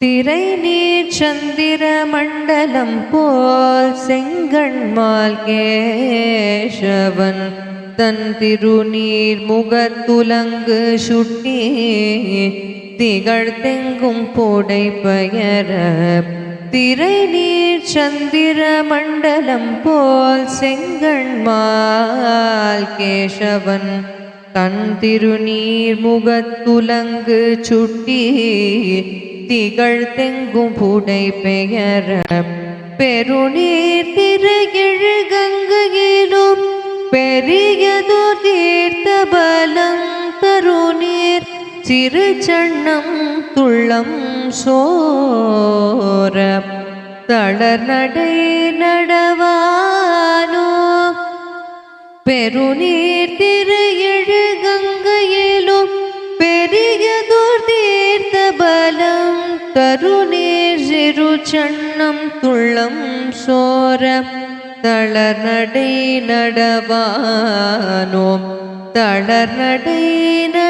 திரை நீர் சந்திர மண்டலம் போல் செங்கண்மால் கேஷவன் தன் திருநீர் முகத்துலங்கு சுட்டி திகழ் தெங்கும் போடை பெயர திரை நீர் சந்திர மண்டலம் போல் செங்கண்மால் கேஷவன் தன் திருநீர் முகத்துலங்கு சுட்டி திகழ் தெங்கும் புடை பெயர பெருநீர் திரையெழு கங்கையிலும் பெரியதோ தீர்த்த பலம் தருநீர் சிறு சண்ணம் துள்ளம் சோர தளர் நடை நடவானோ பெருநீர் திரு பலம் தருநீர் துள்ளம் சோர தளர் நடை நடவானோம். தளர் நடை நடவானோ